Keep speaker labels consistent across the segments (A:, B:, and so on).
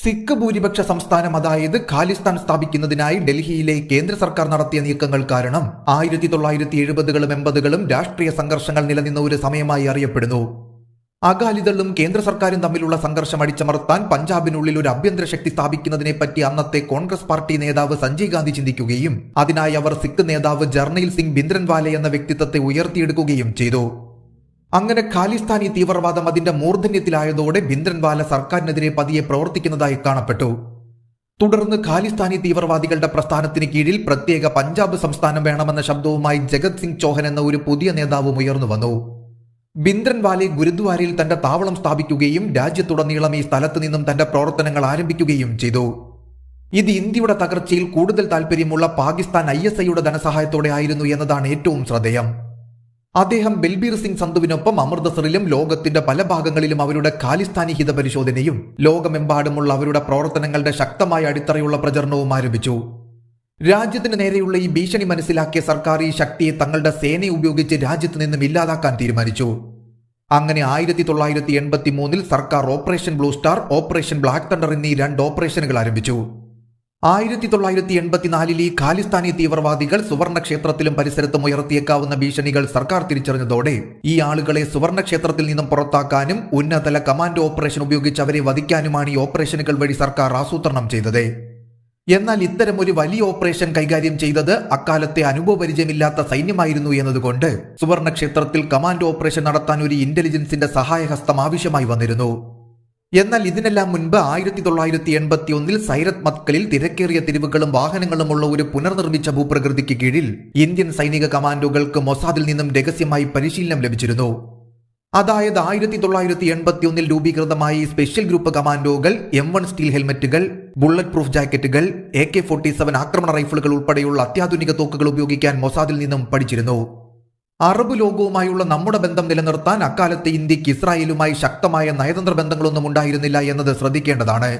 A: സിഖ് ഭൂരിപക്ഷ സംസ്ഥാനം അതായത് ഖാലിസ്ഥാൻ സ്ഥാപിക്കുന്നതിനായി ഡൽഹിയിലെ കേന്ദ്ര സർക്കാർ നടത്തിയ നീക്കങ്ങൾ കാരണം ആയിരത്തി തൊള്ളായിരത്തി എഴുപതുകളും എൺപതുകളും രാഷ്ട്രീയ സംഘർഷങ്ങൾ നിലനിന്ന ഒരു സമയമായി അറിയപ്പെടുന്നു. അകാലിദളും കേന്ദ്ര സർക്കാരും തമ്മിലുള്ള സംഘർഷം അടിച്ചമർത്താൻ പഞ്ചാബിനുള്ളിൽ ഒരു ആഭ്യന്തര ശക്തി സ്ഥാപിക്കുന്നതിനെപ്പറ്റി അന്നത്തെ കോൺഗ്രസ് പാർട്ടി നേതാവ് സഞ്ജയ് ഗാന്ധി ചിന്തിക്കുകയും അതിനായി അവർ സിഖ് നേതാവ് ജർണയിൽ സിംഗ് ബിന്ദ്രൻവാലെ എന്ന വ്യക്തിത്വത്തെ ഉയർത്തിയെടുക്കുകയും ചെയ്തു. അങ്ങനെ ഖാലിസ്ഥാനി തീവ്രവാദം അതിന്റെ മൂർധന്യത്തിലായതോടെ ബിന്ദ്രൻവാല സർക്കാരിനെതിരെ പതിയെ പ്രവർത്തിക്കുന്നതായി കാണപ്പെട്ടു. തുടർന്ന് ഖാലിസ്ഥാനി തീവ്രവാദികളുടെ പ്രസ്ഥാനത്തിന് കീഴിൽ പ്രത്യേക പഞ്ചാബ് സംസ്ഥാനം വേണമെന്ന ശബ്ദവുമായി ജഗത് സിംഗ് ചോഹൻ എന്ന ഒരു പുതിയ നേതാവും ഉയർന്നു വന്നു. ബിന്ദ്രൻവാലെ ഗുരുദ്വാരയിൽ തന്റെ താവളം സ്ഥാപിക്കുകയും രാജ്യത്തുടനീളം ഈ സ്ഥലത്ത് നിന്നും തന്റെ പ്രവർത്തനങ്ങൾ ആരംഭിക്കുകയും ചെയ്തു. ഇത് ഇന്ത്യയുടെ തകർച്ചയിൽ കൂടുതൽ താൽപ്പര്യമുള്ള പാകിസ്ഥാൻ ഐ എസ് ഐയുടെ ധനസഹായത്തോടെ ആയിരുന്നു എന്നതാണ് ഏറ്റവും ശ്രദ്ധേയം. അദ്ദേഹം ബൽബീർ സിംഗ് സന്ധുവിനൊപ്പം അമൃതസറിലും ലോകത്തിന്റെ പല ഭാഗങ്ങളിലും അവരുടെ ഖാലിസ്ഥാനി ഹിത പരിശോധനയും ലോകമെമ്പാടുമുള്ള അവരുടെ പ്രവർത്തനങ്ങളുടെ ശക്തമായ അടിത്തറയുള്ള പ്രചരണവും ആരംഭിച്ചു. രാജ്യത്തിന് നേരെയുള്ള ഈ ഭീഷണി മനസ്സിലാക്കിയ സർക്കാർ ഈ ശക്തിയെ തങ്ങളുടെ സേനയെ ഉപയോഗിച്ച് രാജ്യത്ത് നിന്നും ഇല്ലാതാക്കാൻ തീരുമാനിച്ചു. അങ്ങനെ ആയിരത്തി തൊള്ളായിരത്തി എൺപത്തി മൂന്നിൽ സർക്കാർ operation blue star operation black thunder എന്നീ രണ്ട് ഓപ്പറേഷനുകൾ ആരംഭിച്ചു. ആയിരത്തി തൊള്ളായിരത്തി എൺപത്തിനാലിൽ ഈ ഖാലിസ്ഥാനി തീവ്രവാദികൾ സുവർണ ക്ഷേത്രത്തിലും പരിസരത്തും ഉയർത്തിയേക്കാവുന്ന ഭീഷണികൾ സർക്കാർ തിരിച്ചറിഞ്ഞതോടെ ഈ ആളുകളെ സുവർണ ക്ഷേത്രത്തിൽ നിന്നും പുറത്താക്കാനും ഉന്നതല കമാൻഡോ ഓപ്പറേഷൻ ഉപയോഗിച്ച് അവരെ വധിക്കാനുമാണ് ഈ ഓപ്പറേഷനുകൾ വഴി സർക്കാർ ആസൂത്രണം ചെയ്തത്. എന്നാൽ ഇത്തരം ഒരു വലിയ ഓപ്പറേഷൻ കൈകാര്യം ചെയ്തത് അക്കാലത്തെ അനുഭവപരിചയമില്ലാത്ത സൈന്യമായിരുന്നു എന്നതുകൊണ്ട് സുവർണ ക്ഷേത്രത്തിൽ കമാൻഡോ ഓപ്പറേഷൻ നടത്താൻ ഒരു ഇന്റലിജൻസിന്റെ സഹായഹസ്തം ആവശ്യമായി വന്നിരുന്നു. എന്നാൽ ഇതിനെല്ലാം മുൻപ് ആയിരത്തി തൊള്ളായിരത്തി എൺപത്തി ഒന്നിൽ സൈറത് മത്കലിൽ തിരക്കേറിയ തെരുവുകളും വാഹനങ്ങളുമുള്ള ഒരു പുനർനിർമ്മിച്ച ഭൂപ്രകൃതിക്ക് കീഴിൽ ഇന്ത്യൻ സൈനിക കമാൻഡോകൾക്ക് മൊസാദിൽ നിന്നും രഹസ്യമായി പരിശീലനം ലഭിച്ചിരുന്നു. അതായത് ആയിരത്തി തൊള്ളായിരത്തി എൺപത്തി ഒന്നിൽ രൂപീകൃതമായ ഈ സ്പെഷ്യൽ ഗ്രൂപ്പ് കമാൻഡോകൾ എം വൺ സ്റ്റീൽ ഹെൽമറ്റുകൾ ബുള്ളറ്റ് പ്രൂഫ് ജാക്കറ്റുകൾ എ കെ ഫോർട്ടി സെവൻ ആക്രമണ റൈഫിളുകൾ ഉൾപ്പെടെയുള്ള അത്യാധുനിക തോക്കുകൾ ഉപയോഗിക്കാൻ മൊസാദിൽ നിന്നും പഠിച്ചിരുന്നു. അറബ് ലോകവുമായുള്ള നമ്മുടെ ബന്ധം നിലനിർത്താൻ അക്കാലത്ത് ഇന്ത്യയ്ക്ക് ഇസ്രായേലുമായി ശക്തമായ നയതന്ത്ര ബന്ധങ്ങളൊന്നും ഉണ്ടായിരുന്നില്ല എന്നത് ശ്രദ്ധിക്കേണ്ടതാണ്.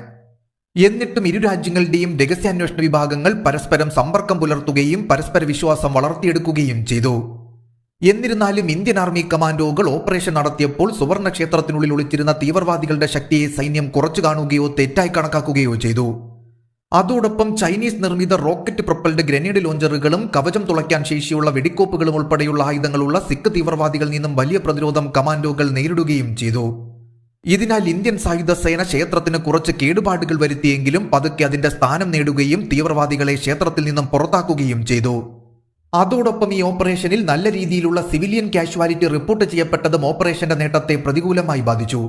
A: എന്നിട്ടും ഇരു രാജ്യങ്ങളുടെയും രഹസ്യാന്വേഷണ വിഭാഗങ്ങൾ പരസ്പരം സമ്പർക്കം പുലർത്തുകയും പരസ്പര വിശ്വാസം വളർത്തിയെടുക്കുകയും ചെയ്തു. എന്നിരുന്നാലും ഇന്ത്യൻ ആർമി കമാൻഡോകൾ ഓപ്പറേഷൻ നടത്തിയപ്പോൾ സുവർണ ക്ഷേത്രത്തിനുള്ളിൽ ഒളിച്ചിരുന്ന തീവ്രവാദികളുടെ ശക്തിയെ സൈന്യം കുറച്ചു കാണുകയോ തെറ്റായി കണക്കാക്കുകയോ ചെയ്തു. അതോടൊപ്പം ചൈനീസ് നിർമ്മിത റോക്കറ്റ് പ്രൊപ്പൽഡ് ഗ്രനേഡ് ലോഞ്ചറുകളും കവചം തുളയ്ക്കാൻ ശേഷിയുള്ള വെടിക്കോപ്പുകളും ഉൾപ്പെടെയുള്ള ആയുധങ്ങളുള്ള സിഖ് തീവ്രവാദികളിൽ നിന്നും വലിയ പ്രതിരോധം കമാൻഡോകൾ നേരിടുകയും ചെയ്തു. ഇതിനാൽ ഇന്ത്യൻ സായുധ സേന ക്ഷേത്രത്തിന് കുറച്ച് കേടുപാടുകൾ വരുത്തിയെങ്കിലും പതുക്കെ അതിന്റെ സ്ഥാനം നേടുകയും തീവ്രവാദികളെ ക്ഷേത്രത്തിൽ നിന്നും പുറത്താക്കുകയും ചെയ്തു. അതോടൊപ്പം ഈ ഓപ്പറേഷനിൽ നല്ല രീതിയിലുള്ള സിവിലിയൻ കാഷ്വാലിറ്റി റിപ്പോർട്ട് ചെയ്യപ്പെട്ടതും ഓപ്പറേഷന്റെ നേട്ടത്തെ പ്രതികൂലമായി ബാധിച്ചു.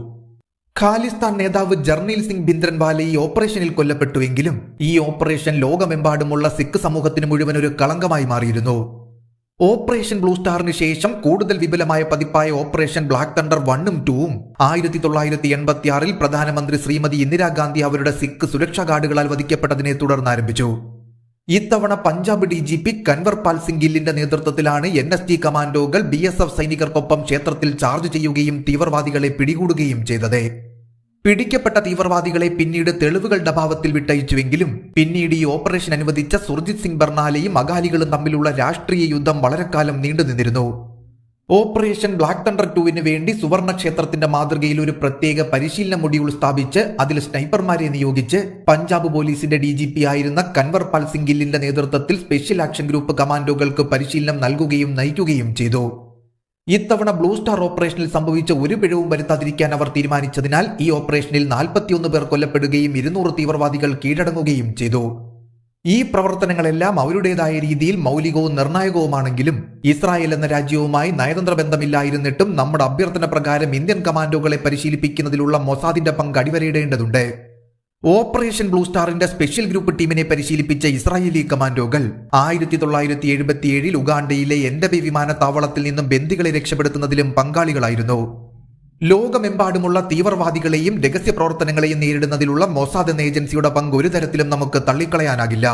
A: ഖാലിസ്ഥാൻ നേതാവ് ജർണീൽ സിംഗ് ബിന്ദ്രൻവാല ഈ ഓപ്പറേഷനിൽ കൊല്ലപ്പെട്ടുവെങ്കിലും ഈ ഓപ്പറേഷൻ ലോകമെമ്പാടുമുള്ള സിഖ് സമൂഹത്തിന് മുഴുവൻ ഒരു കളങ്കമായി മാറിയിരുന്നു. ഓപ്പറേഷൻ ബ്ലൂ സ്റ്റാറിന് ശേഷം കൂടുതൽ വിപുലമായ പതിപ്പായ ഓപ്പറേഷൻ ബ്ലാക്ക് തണ്ടർ വണ്ണും ടൂവും ആയിരത്തി തൊള്ളായിരത്തി എൺപത്തിയാറിൽ പ്രധാനമന്ത്രി ശ്രീമതി ഇന്ദിരാഗാന്ധി അവരുടെ സിഖ് സുരക്ഷാ ഗാർഡുകളാൽ വധിക്കപ്പെട്ടതിനെ തുടർന്ന് ആരംഭിച്ചു ഇത്തവണ Punjab D G P Kanwar Pal Singh ഗില്ലിന്റെ നേതൃത്വത്തിലാണ് എൻ എസ് ടി കമാൻഡോകൾ ബി എസ് എഫ് സൈനികർക്കൊപ്പം ക്ഷേത്രത്തിൽ ചാർജ് ചെയ്യുകയും തീവ്രവാദികളെ പിടികൂടുകയും ചെയ്തത്. പിടിക്കപ്പെട്ട തീവ്രവാദികളെ പിന്നീട് തെളിവുകളുടെ അഭാവത്തിൽ വിട്ടയച്ചുവെങ്കിലും പിന്നീട് ഈ ഓപ്പറേഷൻ അനുവദിച്ച സുർജിത് സിംഗ് ബർണാലയും അകാലികളും തമ്മിലുള്ള രാഷ്ട്രീയ യുദ്ധം വളരെ കാലം നീണ്ടുനിന്നിരുന്നു ഓപ്പറേഷൻ ബ്ലാക്ക് തണ്ടർ ടുവിന് വേണ്ടി സുവർണ ക്ഷേത്രത്തിന്റെ മാതൃകയിൽ ഒരു പ്രത്യേക പരിശീലന മൊഡ്യൂൾ സ്ഥാപിച്ച് അതിൽ സ്നൈപ്പർമാരെ നിയോഗിച്ച് പഞ്ചാബ് പോലീസിന്റെ ഡി ജി പി ആയിരുന്ന കൻവർ പാൽ സിംഗ് ഗില്ലിന്റെ നേതൃത്വത്തിൽ സ്പെഷ്യൽ ആക്ഷൻ ഗ്രൂപ്പ് കമാൻഡോകൾക്ക് പരിശീലനം നൽകുകയും നയിക്കുകയും ചെയ്തു. ഇത്തവണ ബ്ലൂ സ്റ്റാർ ഓപ്പറേഷനിൽ സംഭവിച്ച ഒരു പിഴവും വരുത്താതിരിക്കാൻ അവർ തീരുമാനിച്ചതിനാൽ ഈ ഓപ്പറേഷനിൽ നാൽപ്പത്തിയൊന്ന് പേർ കൊല്ലപ്പെടുകയും ഇരുന്നൂറ് തീവ്രവാദികൾ കീഴടങ്ങുകയും ചെയ്തു. ഈ പ്രവർത്തനങ്ങളെല്ലാം അവരുടേതായ രീതിയിൽ മൗലികവും നിർണായകവുമാണെങ്കിലും ഇസ്രായേൽ എന്ന രാജ്യവുമായി നയതന്ത്ര ബന്ധമില്ലായിരുന്നിട്ടും നമ്മുടെ അഭ്യർത്ഥന പ്രകാരം ഇന്ത്യൻ കമാൻഡോകളെ പരിശീലിപ്പിക്കുന്നതിലുള്ള മൊസാദിന്റെ പങ്ക് അടിവരയിടേണ്ടതുണ്ട്. ഓപ്പറേഷൻ ബ്ലൂ സ്റ്റാറിന്റെ സ്പെഷ്യൽ ഗ്രൂപ്പ് ടീമിനെ പരിശീലിപ്പിച്ച ഇസ്രായേലി കമാൻഡോകൾ ആയിരത്തി തൊള്ളായിരത്തി എഴുപത്തിയേഴിൽ ഉഗാണ്ടയിലെ എൻഡബെ വിമാനത്താവളത്തിൽ നിന്നും ബന്ദികളെ രക്ഷപ്പെടുത്തുന്നതിലും പങ്കാളികളായിരുന്നു. ലോകമെമ്പാടുമുള്ള തീവ്രവാദികളെയും രഹസ്യ പ്രവർത്തനങ്ങളെയും നേരിടുന്നതിലുള്ള മൊസാദ് എന്ന ഏജൻസിയുടെ പങ്ക് ഒരു തരത്തിലും നമുക്ക് തള്ളിക്കളയാനാകില്ല.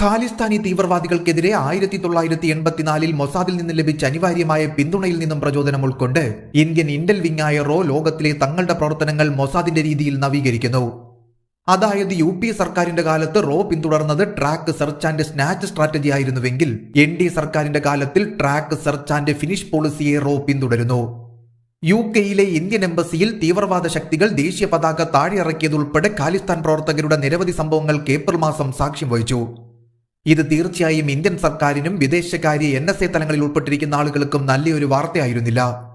A: ഖാലിസ്ഥാനി തീവ്രവാദികൾക്കെതിരെ ആയിരത്തി തൊള്ളായിരത്തി എൺപത്തിനാലിൽ മൊസാദിൽ നിന്ന് ലഭിച്ച അനിവാര്യമായ പിന്തുണയിൽ നിന്നും പ്രചോദനം ഉൾക്കൊണ്ട് ഇന്ത്യൻ ഇന്റൽ വിങ്ങായറോ ലോകത്തിലെ തങ്ങളുടെ പ്രവർത്തനങ്ങൾ മൊസാദിന്റെ രീതിയിൽ നവീകരിക്കുന്നു. അതായത് യു പി സർക്കാരിന്റെ കാലത്ത് റോ പിന്തുടർന്നത് track search and snatch strategy ആയിരുന്നുവെങ്കിൽ N D സർക്കാരിന്റെ കാലത്തിൽ ട്രാക്ക് സെർച്ച് ആൻഡ് ഫിനിഷ് പോളിസിയെ റോ പിന്തുടരുന്നു. യു കെയിലെ ഇന്ത്യൻ എംബസിയിൽ തീവ്രവാദ ശക്തികൾ ദേശീയ പതാക താഴെയിറക്കിയതുൾപ്പെടെ ഖാലിസ്ഥാൻ പ്രവർത്തകരുടെ നിരവധി സംഭവങ്ങൾക്ക് ഏപ്രിൽ മാസം സാക്ഷ്യം വഹിച്ചു. ഇത് തീർച്ചയായും ഇന്ത്യൻ സർക്കാരിനും വിദേശകാര്യ എൻ എസ് എ തലങ്ങളിൽ ഉൾപ്പെട്ടിരിക്കുന്ന ആളുകൾക്കും നല്ലൊരു വാർത്തയായിരുന്നില്ല.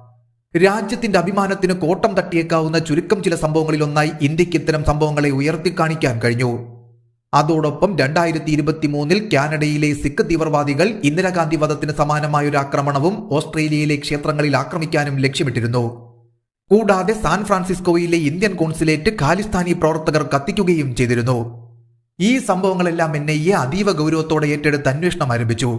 A: രാജ്യത്തിന്റെ അഭിമാനത്തിന് കോട്ടം തട്ടിയേക്കാവുന്ന ചുരുക്കം ചില സംഭവങ്ങളിൽ ഒന്നായി ഇന്ത്യയ്ക്ക് ഇത്തരം സംഭവങ്ങളെ ഉയർത്തിക്കാണിക്കാൻ കഴിഞ്ഞു. അതോടൊപ്പം രണ്ടായിരത്തി ഇരുപത്തി മൂന്നിൽ കാനഡയിലെ സിഖ് തീവ്രവാദികൾ ഇന്ദിരാഗാന്ധി വധത്തിന് സമാനമായ ഒരു ആക്രമണവും ഓസ്ട്രേലിയയിലെ ക്ഷേത്രങ്ങളിൽ ആക്രമിക്കാനും ലക്ഷ്യമിട്ടിരുന്നു. കൂടാതെ സാൻ ഫ്രാൻസിസ്കോയിലെ ഇന്ത്യൻ കോൺസുലേറ്റ് ഖാലിസ്ഥാനി പ്രവർത്തകർ കത്തിക്കുകയും ചെയ്തിരുന്നു. ഈ സംഭവങ്ങളെല്ലാം എൻ ഐ എ അതീവ ഗൗരവത്തോടെ ഏറ്റെടുത്ത് അന്വേഷണം ആരംഭിച്ചു.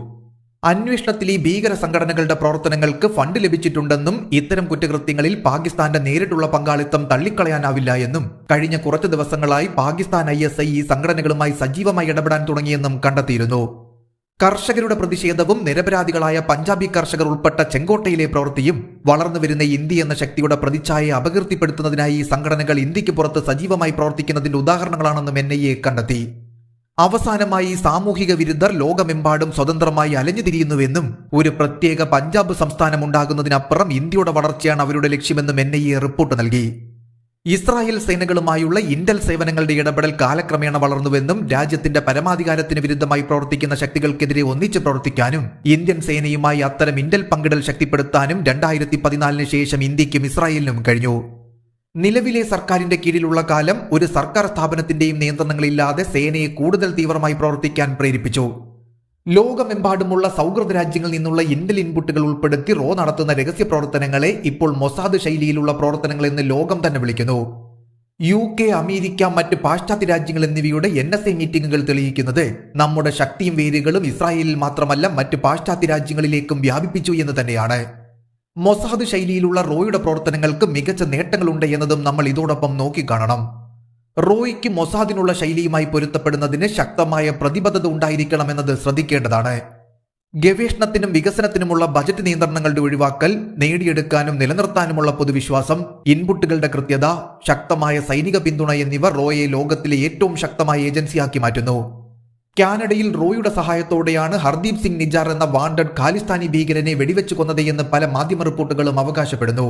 A: അന്വേഷണത്തിൽ ഈ ഭീകര സംഘടനകളുടെ പ്രവർത്തനങ്ങൾക്ക് ഫണ്ട് ലഭിച്ചിട്ടുണ്ടെന്നും ഇത്തരം കുറ്റകൃത്യങ്ങളിൽ പാകിസ്ഥാന്റെ നേരിട്ടുള്ള പങ്കാളിത്തം തള്ളിക്കളയാനാവില്ല എന്നും കഴിഞ്ഞ കുറച്ചു ദിവസങ്ങളായി പാകിസ്ഥാൻ ഐ ഈ സംഘടനകളുമായി സജീവമായി ഇടപെടാൻ തുടങ്ങിയെന്നും കണ്ടെത്തിയിരുന്നു. കർഷകരുടെ പ്രതിഷേധവും നിരപരാധികളായ പഞ്ചാബി കർഷകർ ഉൾപ്പെട്ട ചെങ്കോട്ടയിലെ പ്രവൃത്തിയും വളർന്നുവരുന്ന ഇന്ത്യ എന്ന ശക്തിയുടെ പ്രതിച്ഛായയെ അപകീർത്തിപ്പെടുത്തുന്നതിനായി ഈ സംഘടനകൾ ഇന്ത്യയ്ക്ക് പുറത്ത് സജീവമായി പ്രവർത്തിക്കുന്നതിന്റെ ഉദാഹരണങ്ങളാണെന്നും എൻ കണ്ടെത്തി. അവസാനമായി സാമൂഹിക വിരുദ്ധർ ലോകമെമ്പാടും സ്വതന്ത്രമായി അലഞ്ഞുതിരിയുന്നുവെന്നും ഒരു പ്രത്യേക പഞ്ചാബ് സംസ്ഥാനം ഉണ്ടാകുന്നതിനപ്പുറം ഇന്ത്യയുടെ വളർച്ചയാണ് അവരുടെ ലക്ഷ്യമെന്നും എൻ ഐ എ റിപ്പോർട്ട് നൽകി. ഇസ്രായേൽ സേനകളുമായുള്ള ഇന്റൽ സേവനങ്ങളുടെ ഇടപെടൽ കാലക്രമേണ വളർന്നുവെന്നും രാജ്യത്തിന്റെ പരമാധികാരത്തിന് വിരുദ്ധമായി പ്രവർത്തിക്കുന്ന ശക്തികൾക്കെതിരെ ഒന്നിച്ചു പ്രവർത്തിക്കാനും ഇന്ത്യൻ സേനയുമായി അത്തരം ഇന്റൽ പങ്കിടൽ ശക്തിപ്പെടുത്താനും രണ്ടായിരത്തി പതിനാലിന് ശേഷം ഇന്ത്യക്കും ഇസ്രായേലിനും കഴിഞ്ഞു. നിലവിലെ സർക്കാരിന്റെ കീഴിലുള്ള കാലം ഒരു സർക്കാർ സ്ഥാപനത്തിന്റെയും നിയന്ത്രണങ്ങളില്ലാതെ സേനയെ കൂടുതൽ തീവ്രമായി പ്രവർത്തിക്കാൻ പ്രേരിപ്പിച്ചു. ലോകമെമ്പാടുമുള്ള സൗഹൃദ രാജ്യങ്ങളിൽ നിന്നുള്ള ഇന്റൽ ഇൻപുട്ടുകൾ ഉൾപ്പെടുത്തി റോ നടത്തുന്ന രഹസ്യ പ്രവർത്തനങ്ങളെ ഇപ്പോൾ മൊസാദ് ശൈലിയിലുള്ള പ്രവർത്തനങ്ങൾ എന്ന് ലോകം തന്നെ വിളിക്കുന്നു. യു കെ അമേരിക്ക മറ്റ് പാശ്ചാത്യ രാജ്യങ്ങൾ എന്നിവയുടെ എൻ എസ് എ മീറ്റിംഗുകൾ തെളിയിക്കുന്നത് നമ്മുടെ ശക്തിയും വേരുകളും ഇസ്രായേലിൽ മാത്രമല്ല മറ്റ് പാശ്ചാത്യ രാജ്യങ്ങളിലേക്കും വ്യാപിപ്പിച്ചു എന്ന് തന്നെയാണ്. മൊസാദ് ശൈലിയിലുള്ള റോയുടെ പ്രവർത്തനങ്ങൾക്ക് മികച്ച നേട്ടങ്ങളുണ്ട് എന്നതും നമ്മൾ ഇതോടൊപ്പം നോക്കിക്കാണണം റോയ്ക്ക് മൊസാദിനുള്ള ശൈലിയുമായി പൊരുത്തപ്പെടുന്നതിന് ശക്തമായ പ്രതിബദ്ധത ഉണ്ടായിരിക്കണമെന്നത് ശ്രദ്ധിക്കേണ്ടതാണ്. ഗവേഷണത്തിനും വികസനത്തിനുമുള്ള ബജറ്റ് നിയന്ത്രണങ്ങളുടെ ഒഴിവാക്കൽ നേടിയെടുക്കാനും നിലനിർത്താനുമുള്ള പൊതുവിശ്വാസം ഇൻപുട്ടുകളുടെ കൃത്യത ശക്തമായ സൈനിക പിന്തുണ എന്നിവ റോയെ ലോകത്തിലെ ഏറ്റവും ശക്തമായ ഏജൻസിയാക്കി മാറ്റുന്നു. കാനഡയിൽ റോയുടെ സഹായത്തോടെയാണ് ഹർദീപ് സിംഗ് നിജാർ എന്ന വാണ്ടഡ് ഖാലിസ്ഥാനി ഭീകരനെ വെടിവെച്ചു കൊന്നത് എന്ന് പല മാധ്യമ റിപ്പോർട്ടുകളും അവകാശപ്പെടുന്നു.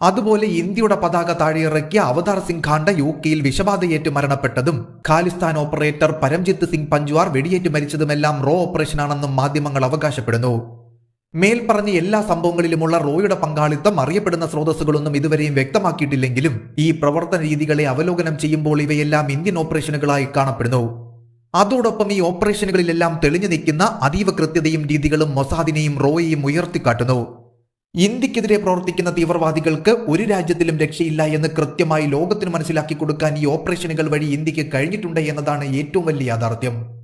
A: അതുപോലെ ഇന്ത്യയുടെ പതാക താഴെയിറക്കിയ അവതാർ സിംഗ് ഖാണ്ട യു കെയിൽ വിഷബാധയേറ്റ് മരണപ്പെട്ടതും ഖാലിസ്ഥാൻ ഓപ്പറേറ്റർ പരംജിത്ത് സിംഗ് പഞ്ച്വാർ വെടിയേറ്റ് മരിച്ചതുമെല്ലാം റോ ഓപ്പറേഷനാണെന്നും മാധ്യമങ്ങൾ അവകാശപ്പെടുന്നു. മേൽപ്പറഞ്ഞ എല്ലാ സംഭവങ്ങളിലുമുള്ള റോയുടെ പങ്കാളിത്തം അറിയപ്പെടുന്ന സ്രോതസ്സുകളൊന്നും ഇതുവരെയും വ്യക്തമാക്കിയിട്ടില്ലെങ്കിലും ഈ പ്രവർത്തന രീതികളെ അവലോകനം ചെയ്യുമ്പോൾ ഇവയെല്ലാം ഇന്ത്യൻ ഓപ്പറേഷനുകളായി കാണപ്പെടുന്നു. അതോടൊപ്പം ഈ ഓപ്പറേഷനുകളിലെല്ലാം തെളിഞ്ഞു നിൽക്കുന്ന അതീവ കൃത്യതയും രീതികളും മൊസാദിനെയും റോയെയും ഉയർത്തിക്കാട്ടുന്നു. ഇന്ത്യക്കെതിരെ പ്രവർത്തിക്കുന്ന തീവ്രവാദികൾക്ക് ഒരു രാജ്യത്തിലും രക്ഷയില്ല എന്ന് കൃത്യമായി ലോകത്തിന് മനസ്സിലാക്കി കൊടുക്കാൻ ഈ ഓപ്പറേഷനുകൾ വഴി ഇന്ത്യയ്ക്ക് കഴിഞ്ഞിട്ടുണ്ട് എന്നതാണ് ഏറ്റവും വലിയ യാഥാർത്ഥ്യം.